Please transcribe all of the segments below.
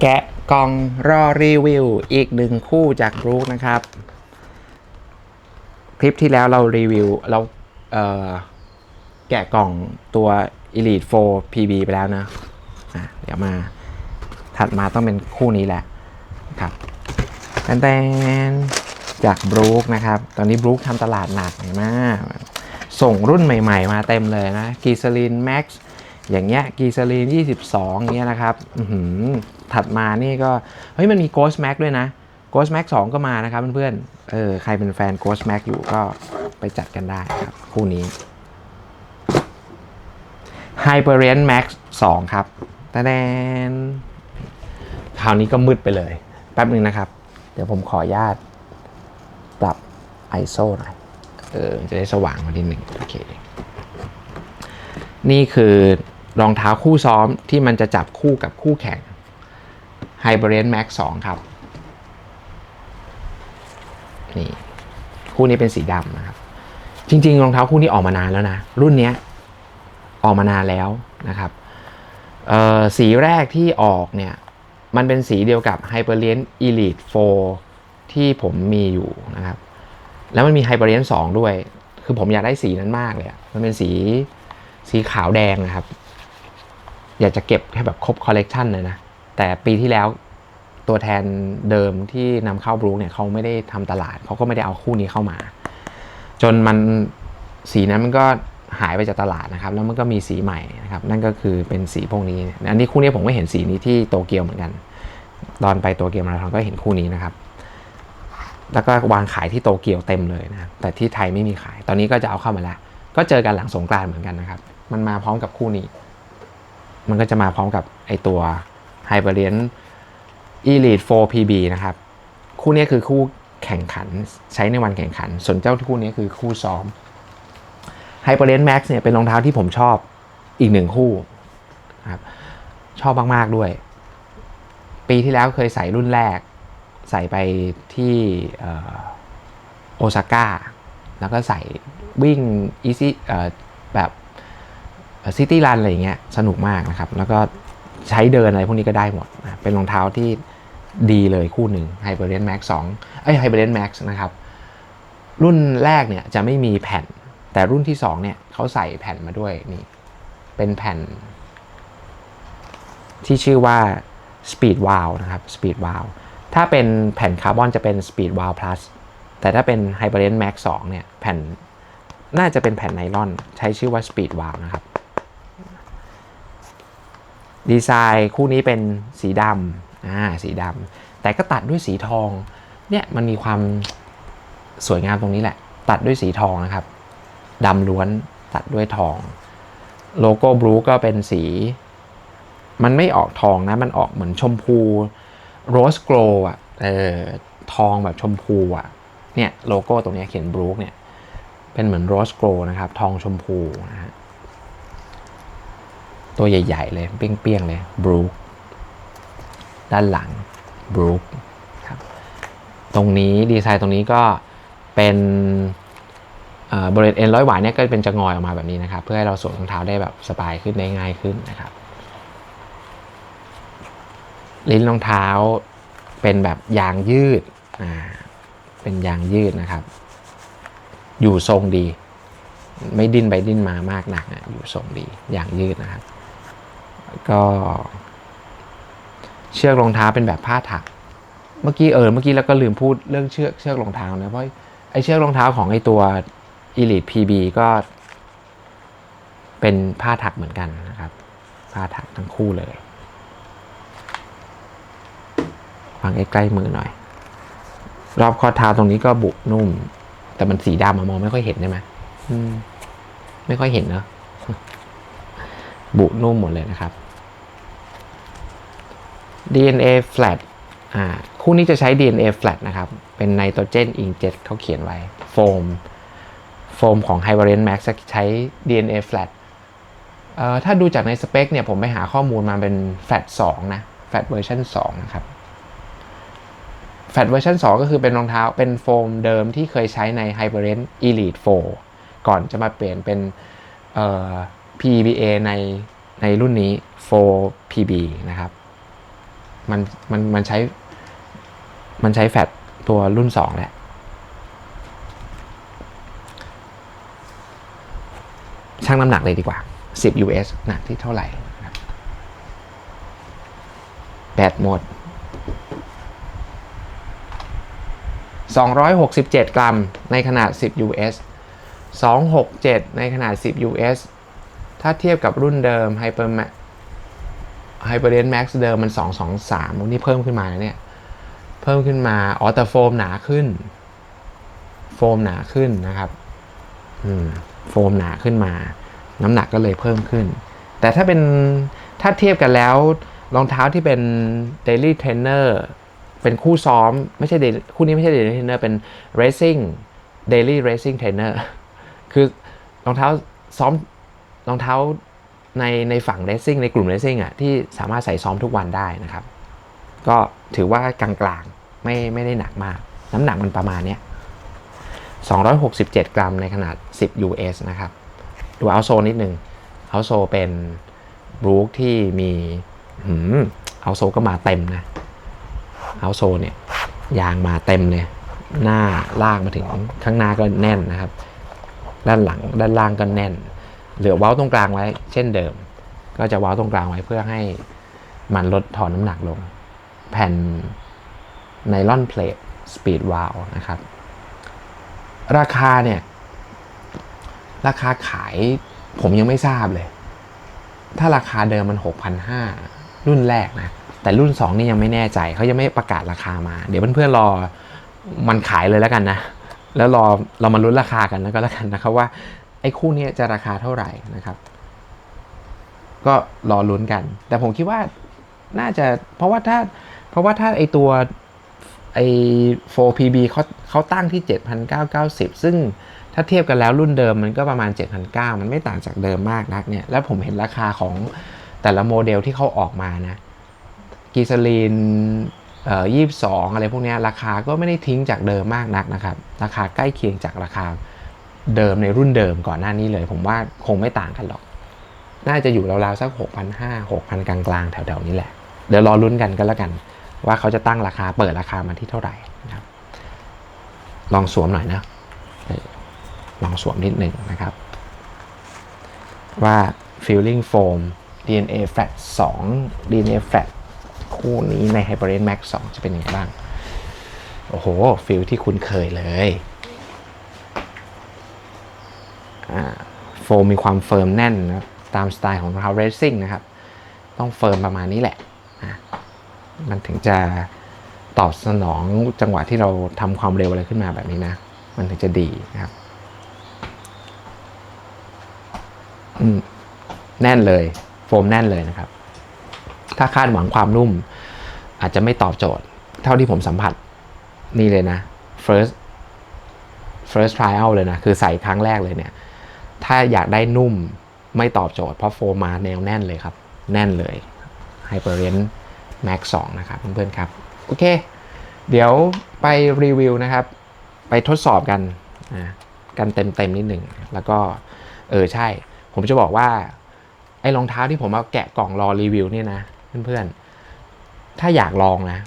แกะกล่องรอรีวิวอีกหนึ่งคู่จากบรูคนะครับ คลิปที่แล้วเรารีวิวเราเแกะกล่องตัว Elite 4 PB ไปแล้วนะอะเดี๋ยวมาถัดมาต้องเป็นคู่นี้แหละครับแตนจากบรูคนะครับ ตอนนี้บรูคทำตลาดหนักห็นไหมส่งรุ่นใหม่ ๆ มาเต็มเลยนะกีซ l ลินแม็กซ์อย่างเงี้ยกีซ l ลิน 22เงี้ยนะครับอื้อหือ ถัดมานี่ก็ เฮ้ยมันมี Ghost Max ด้วยนะ Ghost Max 2 ก็มานะครับเพื่อนๆเออใครเป็นแฟน Ghost Max อยู่ก็ไปจัดกันได้ครับ คู่นี้ Hyperion Max 2 ครับตะแดนคราวนี้ก็มืดไปเลย แป๊บนึงนะครับ เดี๋ยวผมขออนุญาตปรับ ISO หน่อย เออ จะได้สว่างมาทีหนึ่งโอเค นี่คือรองเท้าคู่ซ้อมที่มันจะจับคู่กับคู่แข่ง h y b e r i a n Max 2 ครับนี่คู่นี้เป็นสีดำนะครับ จริง ๆ รองเท้าคู่นี้ออกมานานแล้วนะ รุ่นนี้ออกมานานแล้วนะครับสีแรกที่ออกเนี่ย มันเป็นสีเดียวกับ Hyperion Elite 4 ที่ผมมีอยู่นะครับ แล้วมันมี Hyperion 2 ด้วย คือผมอยากได้สีนั้นมากเลย มันเป็นสีสีขาวแดงนะครับ อยากจะเก็บให้แบบครบคอลเลกชันเลยนะ แต่ปีที่แล้วตัวแทนเดิมที่นำเข้าบรูคเนี่ยเขาไม่ได้ทำตลาดเขาก็ไม่ได้เอาคู่นี้เข้ามา จนมันสีนั้นมันก็หายไปจากตลาดนะครับ แล้วมันก็มีสีใหม่นะครับ นั่นก็คือเป็นสีพวกนี้ อันนี้คู่นี้ผมก็เห็นสีนี้ที่โตเกียวเหมือนกัน ตอนไปโตเกียวมาราธอนก็เห็นคู่นี้นะครับ แล้วก็วางขายที่โตเกียวเต็มเลยนะแต่ที่ไทยไม่มีขาย ตอนนี้ก็จะเอาเข้ามาแล้ว ก็เจอกันหลังสงกรานต์เหมือนกันนะครับ มันมาพร้อมกับคู่นี้ มันก็จะมาพร้อมกับไอตัว Hyperion Elite 4 PB นะครับ คู่นี้คือคู่แข่งขันใช้ในวันแข่งขัน ส่วนเจ้าคู่นี้คือคู่ซ้อม Hyperion Max เนี่ยเป็นรองเท้าที่ผมชอบอีกหนึ่งคู่ครับชอบมาก ๆ ด้วย ปีที่แล้วเคยใส่รุ่นแรก ใส่ไปที่โอซาก้าแล้วก็ใส่วิ่ง easy เอ่แบบซิตี้รันอะไรอย่างเงี้ยสนุกมากนะครับ แล้วก็ ใช้เดินอะไรพวกนี้ก็ได้หมด เป็นรองเท้าที่ดีเลยคู่หนึ่ง Hyperion Max 2เอ้ย Hyperion Max นะครับ รุ่นแรกเนี่ยจะไม่มีแผ่น แต่รุ่นที่2เนี่ยเขาใส่แผ่นมาด้วยนี่ เป็นแผ่น ที่ชื่อว่า Speed Wow นะครับ Speed Wow ถ้าเป็นแผ่นคาร์บอนจะเป็น Speed Wow Plus แต่ถ้าเป็น Hyperion Max 2เนี่ยแผ่นน่าจะเป็นแผ่นไนลอน ใช้ชื่อว่า Speed Wow นะครับ ดีไซน์คู่นี้เป็นสีดำอ่าสีดำแต่ก็ตัดด้วยสีทองเนี่ยมันมีความสวยงามตรงนี้แหละ ตัดด้วยสีทองนะครับดำล้วนตัดด้วยทอง โลโก้บลูก็เป็นสี มันไม่ออกทองนะ มันออกเหมือนชมพูโรสโกลอะเออทองแบบชมพูอะเนี่ยโลโก้ตรงนี้เขียนบลูเนี่ยเป็นเหมือนโรสโกลนะครับ ทองชมพูนะฮะ ตัวใหญ่ ๆ เลย เปี้ยง ๆ เลยบรูคด้านหลังบรูคครับตรงนี้ดีไซน์ตรงนี้ก็เป็นบริเวณเอ็นร้อยหวานเนี่ยก็เป็นจะงอยออกมาแบบนี้นะครับ เพื่อให้เราสวมรองเท้าได้แบบสบายขึ้นได้ง่ายขึ้นนะครับ ลิ้นรองเท้าเป็นแบบยางยืดอ่าเป็นยางยืดนะครับ อยู่ทรงดี ไม่ดิ้นไปดิ้นมามากหนักอะอยู่ทรงดีอย่างยืดนะครับ ก็ เชือกรองเท้าเป็นแบบผ้าถัก เมื่อกี้เออเมื่อกี้เราก็ลืมพูดเรื่องเชือกเชือกรองเท้านะเพราะไอเชือกรองเท้าของไอตัว Elite PB ก็ เป็นผ้าถักเหมือนกันนะครับ ผ้าถักทั้งคู่เลยวางใกล้ๆมือหน่อย รอบข้อเท้าตรงนี้ก็บุนุ่ม แต่มันสีดำอะมองไม่ค่อยเห็นใช่ไหมอืมไม่ค่อยเห็นเนอะบุนุ่มหมดเลยนะครับ DNA flat อ่าคู่นี้จะใช้ DNA flat นะครับ เป็นไนโตรเจนอิงเจ็ตเขาเขียนไว้โฟมโฟมของ h y p e r i o n Max ใช้ DNA flat เอ่อถ้าดูจากในสเปคเนี่ยผมไปหาข้อมูลมาเป็น flat 2 นะ flat version 2 นะครับ flat version 2 ก็คือเป็นรองเท้าเป็นโฟมเดิมที่เคยใช้ใน h y p e r i o n Elite 4 ก่อนจะมาเปลี่ยนเป็นเอ่อ PBA ในในรุ่นนี้ 4PB นะครับ มันมันมันใช้ มันใช้แฟตตัวรุ่นสองแหละชั่งน้ำหนักเลยดีกว่า 10 US หนักที่เท่าไหร่นะครับแบตหมด 267 กรัมในขนาด 10 US 267 ในขนาด 10 US ถ้าเทียบกับรุ่นเดิม Hyper Hyperion Max เดิมมัน 223วันนี้เพิ่มขึ้นมาแล้วเนี่ย เพิ่มขึ้นมาอ๋อแต่โฟมหนาขึ้น โฟมหนาขึ้นนะครับอืมโฟมหนาขึ้นมา น้ำหนักก็เลยเพิ่มขึ้น แต่ถ้าเป็นถ้าเทียบกันแล้วรองเท้าที่เป็น Daily Trainer เป็นคู่ซ้อม ไม่ใช่คู่นี้ไม่ใช่ Daily Trainer เป็น Racing Daily Racing Trainer คือรองเท้าซ้อมรองเท้า ในในฝั่ง Racing ในกลุ่ม Racing อะที่สามารถใส่ซ้อมทุกวันได้นะครับ ก็ถือว่ากลางๆไม่ไม่ได้หนักมาก น้ำหนักมันประมาณเนี้ย267 กรัมในขนาด 10 US นะครับ ดูเอาโซนิดนึงเอาโซเป็นบรูคที่มีหืมเอาโซก็มาเต็มนะเอาโซเนี่ยยางมาเต็มเลยหน้าลากมาถึงข้างหน้าก็แน่นนะครับ ด้านหลังด้านล่างก็แน่น เหลือเว้าตรงกลางไว้ เช่นเดิม ก็จะเว้าตรงกลางไว้เพื่อให้มันลดถอนน้ำหนักลง แผ่นไนลอนเพลทสปีดวาลนะครับ ราคาเนี่ย ราคาขายผมยังไม่ทราบเลย ถ้าราคาเดิมมัน 6,500 รุ่นแรกนะ แต่รุ่น 2 นี่ยังไม่แน่ใจ เขายังไม่ประกาศราคามา เดี๋ยวเพื่อนๆรอมันขายเลยแล้วกันนะ แล้วรอเรามาลุ้นราคากันนะก็แล้วกันนะครับว่า ไอ้คู่นี้จะราคาเท่าไหร่นะครับ ก็รอลุ้นกัน แต่ผมคิดว่าน่าจะเพราะว่าถ้าเพราะว่าถ้าไอตัวไอ 4PB เขาเขาตั้งที่ 7,990 ซึ่งถ้าเทียบกันแล้วรุ่นเดิมมันก็ประมาณ 7,900 มันไม่ต่างจากเดิมมากนักเนี่ย แล้วผมเห็นราคาของแต่ละโมเดลที่เขาออกมานะกีซาลีนเอ่อ22 อะไรพวกนี้ราคาก็ไม่ได้ทิ้งจากเดิมมากนักนะครับ ราคาใกล้เคียงจากราคา เดิมในรุ่นเดิมก่อนหน้านี้เลย ผมว่าคงไม่ต่างกันหรอก น่าจะอยู่ราวๆสัก 6,500 6,000 กลางๆ แถวๆนี้แหละ เดี๋ยวรอลุ้นกันก็แล้วกัน ว่าเขาจะตั้งราคาเปิดราคามาที่เท่าไหร่นะครับ ลองสวมหน่อยนะ ลองสวมนิดหนึ่งนะครับ ว่า Feeling Foam DNA Flat 2 DNA Flat คู่นี้ใน Hyperion Max 2 จะเป็นยังไงบ้าง โอ้โห ฟิลที่คุ้นเคยเลยอ่า โฟมมีความเฟิร์มแน่นนะตามสไตล์ของรองเท้าเรซซิ่งนะครับ ต้องเฟิร์มประมาณนี้แหละมันถึงจะตอบสนองจังหวะที่เราทำความเร็วอะไรขึ้นมาแบบนี้นะ มันถึงจะดีนะครับแน่นเลย โฟมแน่นเลยนะครับ ถ้าคาดหวังความนุ่ม อาจจะไม่ตอบโจทย์ เท่าที่ผมสัมผัสนี่เลยนะ first first trial เลยนะ คือใส่ครั้งแรกเลยเนี่ย ถ้าอยากได้นุ่มไม่ตอบโจทย์เพราะโฟมมาแนวแน่นเลยครับ แน่นเลย Hyperion Max 2 นะครับเพื่อนๆครับ โอเค เดี๋ยวไปรีวิวนะครับ ไปทดสอบกันนะกันเต็มๆนิดหนึ่ง แล้วก็ เออใช่ ผมจะบอกว่า ไอ้รองเท้าที่ผมเอาแกะกล่องรอรีวิวเนี่ยนะ เพื่อนๆ ถ้าอยากลองนะ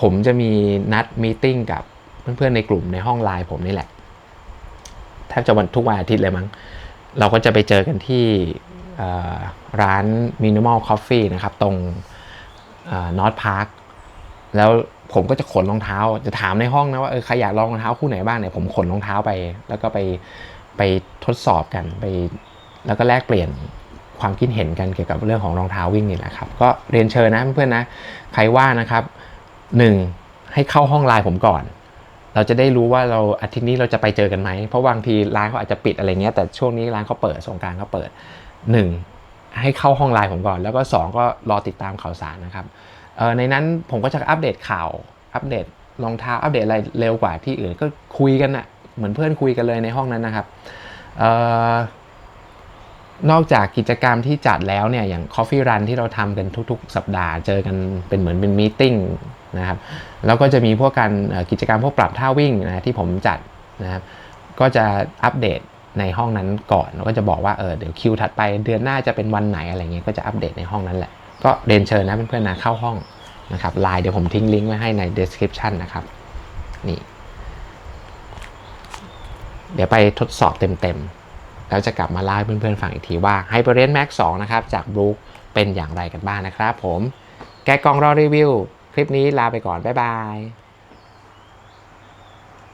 ผมจะมีนัดมีติ้งกับเพื่อนๆในกลุ่มในห้องไลน์ผมนี่แหละ แทบจะวันทุกวันอาทิตย์เลยมั้ง เราก็จะไปเจอกันที่ร้าน Minimal Coffee นะครับ ตรงนอตพาร์คแล้วผมก็จะขนรองเท้า จะถามในห้องนะว่าเออใครอยากลองรองเท้าคู่ไหนบ้างเนี่ยผมขนรองเท้าไป แล้วก็ไปไปทดสอบกันไป แล้วก็แลกเปลี่ยนความคิดเห็นกันเกี่ยวกับเรื่องของรองเท้าวิ่งนี่แหละครับ ก็เรียนเชิญนะเพื่อนๆนะ ใครว่านะครับหนึ่งให้เข้าห้องไลน์ผมก่อน เราจะได้รู้ว่าเราอาทิตย์นี้เราจะไปเจอกันไหม เพราะบางทีร้านเขาอาจจะปิดอะไรเงี้ยแต่ช่วงนี้ร้านเขาเปิดสงการเขาเปิดหนึ่งให้เข้าห้องไลน์ผมก่อน แล้วก็สองก็รอติดตามข่าวสารนะครับในนั้นผมก็จะอัปเดตข่าวอัปเดตรองเท้าอัปเดตอะไรเร็วกว่าที่อื่นก็คุยกันอะเหมือนเพื่อนคุยกันเลยในห้องนั้นนะครับออนอกจากกิจกรรมที่จัดแล้วเนี่ยอย่าง Coffee Run ที่เราทำกันทุก ๆ สัปดาห์เจอกันเป็นเหมือนเป็นมีติ้ง นะครับแล้วก็จะมีพวกการกิจกรรมพวกปรับท่าวิ่งนะที่ผมจัดนะครับก็จะอัปเดตในห้องนั้นก่อนแล้วก็จะบอกว่าเออเดี๋ยวคิวถัดไปเดือนหน้าจะเป็นวันไหนอะไรเงี้ยก็จะอัปเดตในห้องนั้นแหละก็เรียนเชิญนะเพื่อนๆนะเข้าห้องนะครับไลน์เดี๋ยวผมทิ้งลิงก์ไว้ให้ใน description นะครับนี่เดี๋ยวไปทดสอบเต็มๆ แล้วจะกลับมาเล่าให้เพื่อนๆฟังอีกทีว่า Hyperion Max 2 นะครับ จาก b r o o k เป็นอย่างไรกันบ้างนะครับผม แกกองรอรีวิว คลิปนี้ลาไปก่อน บ๊ายบาย